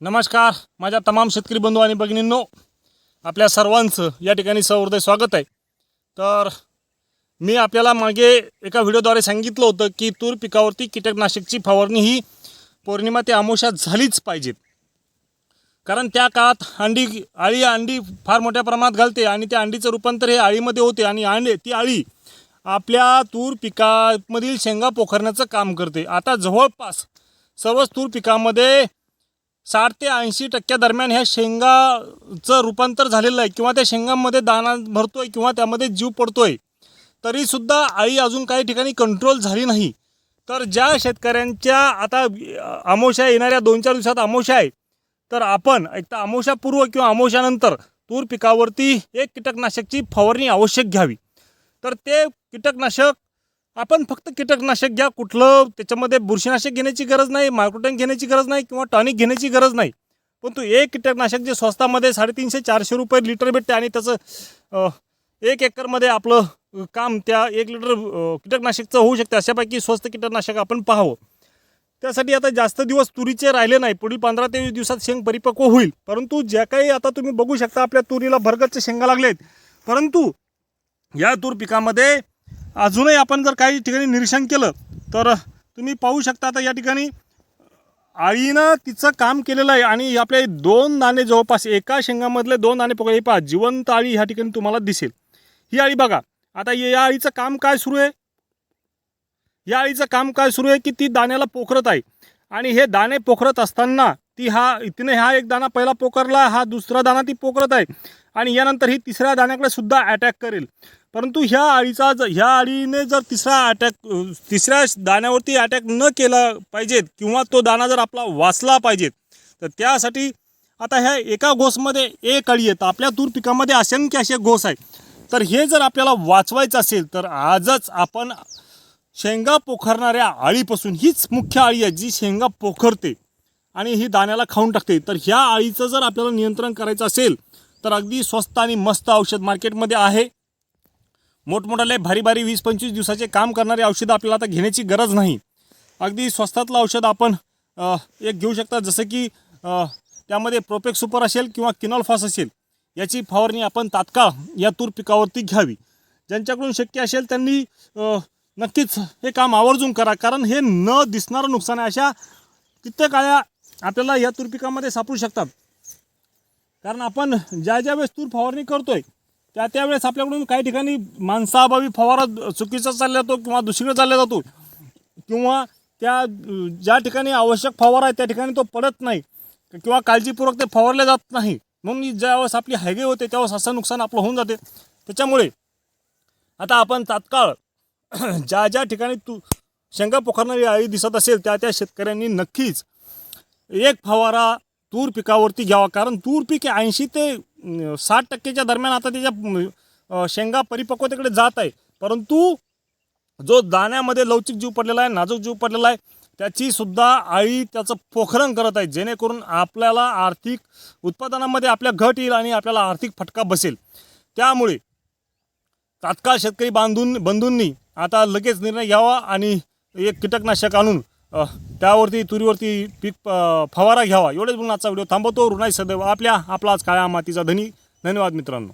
नमस्कार माझ्या तमाम शेतकरी बंधू आणि भगिनींनो आपल्या सर्वांचं या ठिकाणी सहृदय स्वागत आहे. तर मी आपल्याला मागे एका व्हिडिओद्वारे सांगितलं होतं की तूर पिकावरती कीटकनाशकची फवारणी ही पौर्णिमा ते अमावस्या झालीच पाहिजेत कारण त्या काळात अंडी आळी अंडी फार मोठ्या प्रमाणात घालते आणि त्या अंडीचं रूपांतर हे आळीमध्ये होते आणि अंडे ती आळी आपल्या तूर पिकामधील शेंगा पोखरण्याचं काम करते. आता जवळपास सर्वच तूर पिकामध्ये साठ ते ऐंशी टक्क्या दरम्यान ह्या शेंगाचं रूपांतर झालेलं आहे किंवा त्या शेंगांमध्ये दाना भरतो आहे किंवा त्यामध्ये जीव पडतो आहे तरीसुद्धा आई अजून काही ठिकाणी कंट्रोल झाली नाही. तर ज्या शेतकऱ्यांच्या आता अमावस्या येणाऱ्या दोन चार दिवसात अमावस्या आहे तर आपण एक तर अमावस्यापूर्व किंवा अमावस्यानंतर तूर पिकावरती एक कीटकनाशकची फवारणी आवश्यक घ्यावी. तर ते कीटकनाशक आपण फक्त कीटकनाशक घ्या कुठलं त्याच्यामध्ये बुरशीनाशक घेण्याची गरज नाही मायक्रोटॅन घेण्याची गरज नाही किंवा टॉनिक घेण्याची गरज नाही. परंतु एक कीटकनाशक जे स्वस्तामध्ये साडेतीनशे चारशे रुपये लिटर भेटते आणि त्याचं एक एकरमध्ये आपलं काम त्या एक लिटर कीटकनाशकचं होऊ शकते अशापैकी स्वस्त कीटकनाशक आपण पाहावं. त्यासाठी आता जास्त दिवस तुरीचे राहिले नाही पुढील पंधरा ते वीस दिवसात शेंग परिपक्व होईल. परंतु ज्या काही आता तुम्ही बघू शकता आपल्या तुरीला भरगतचे शेंगा लागलेत. परंतु या तूर पिकामध्ये अजूनही आपण जर काही ठिकाणी निरीक्षण केलं तर तुम्ही पाहू शकता आता या ठिकाणी आळीनं तिचं काम केलेलं आहे आणि आपले दोन दाणे जवळपास एका शेंगामधले दोन दाणे पकडले. पहा जिवंत आळी ह्या ठिकाणी तुम्हाला दिसेल. ही आळी बघा आता या आळीचं काम काय सुरू आहे? या आळीचं काम काय सुरू आहे की ती दाण्याला पोखरत आहे. आणि हे दाणे पोखरत असताना ती हा तिने हा एक दाणा पहिला पोखरला हा दुसरा दाणा ती पोखरत आहे. आणि यानंतर ही तिसऱ्या दाण्याकडे सुद्धा अटॅक करेल. परंतु ह्या आळीचा ज ह्या आळीने जर तिसरा अटॅक तिसऱ्या दाण्यावरती अटॅक न केला पाहिजेत किंवा तो दाणा जर आपला वाचला पाहिजेत तर त्यासाठी आता ह्या एका घोसमध्ये एक अळी येतं. आपल्या तूर पिकामध्ये असंख्य असे घोस आहे तर हे जर आपल्याला वाचवायचं असेल तर आजच आपण शेंगा पोखरणाऱ्या आळीपासून हीच मुख्य आळी आहे जी शेंगा पोखरते आणि ही दाण्याला खाऊन टाकते. तर ह्या आळीचं जर आपल्याला नियंत्रण करायचं असेल तर अगदी स्वस्त आणि मस्त औषध मार्केटमध्ये आहे. मोठमोठाले भारी भारी वीस पंचवीस दिवसाचे काम करणारे औषधं आपल्याला आता घेण्याची गरज नाही. अगदी स्वस्तातलं औषध आपण एक घेऊ शकता. जसं की त्यामध्ये प्रोपेक सुपर असेल किंवा किनॉलफॉस असेल याची फवारणी आपण तात्काळ या तूर पिकावरती घ्यावी. ज्यांच्याकडून शक्य असेल त्यांनी नक्कीच हे काम आवर्जून करा. कारण हे न दिसणारं नुकसान आहे अशा कित्येक आळ्या आपल्याला या तूर पिकामध्ये सापडू शकतात. कारण आपण ज्या ज्या वेळेस तूर फवारणी करतोय त्या त्यावेळेस आपल्याकडून काही ठिकाणी माणसाअभावी फवारा चुकीचा चालला जातो किंवा दुसरीकडे चालला जातो किंवा त्या ज्या ठिकाणी आवश्यक फवारा आहे त्या ठिकाणी तो पडत नाही किंवा काळजीपूर्वक ते फवारले जात नाही. म्हणून ज्यावेळेस आपली हायवे होते त्यावेळेस असं नुकसान आपलं होऊन जाते. त्याच्यामुळे आता आपण तात्काळ ज्या ज्या ठिकाणी तू शेंगा पोखरणारी आळी दिसत असेल त्या त्या शेतकऱ्यांनी नक्कीच एक फवारा तूर पिकावरती घ्यावा. कारण तूर पीक ऐंशी ते साठ टक्केच्या दरम्यान आता त्याच्या शेंगा परिपक्वतेकडे जात आहे. परंतु जो दाण्यामध्ये लवचिक जीव पडलेला आहे नाजूक जीव पडलेला आहे त्याची सुद्धा आळी त्याचं पोखरण करत आहे जेणेकरून आपल्याला आर्थिक उत्पादनामध्ये आपल्या घट येईल आणि आपल्याला आर्थिक फटका बसेल. त्यामुळे तात्काळ शेतकरी बांधून बंधूंनी आता लगेच निर्णय घ्यावा आणि एक कीटकनाशक आणून त्यावरती तुरीवरती पीक फवारा घ्यावा. एवढेच बोलून आजचा व्हिडिओ थांबवतो. रुणाई सदैव आपल्या आपला आज काळ्या मातीचा धनी. धन्यवाद मित्रांनो.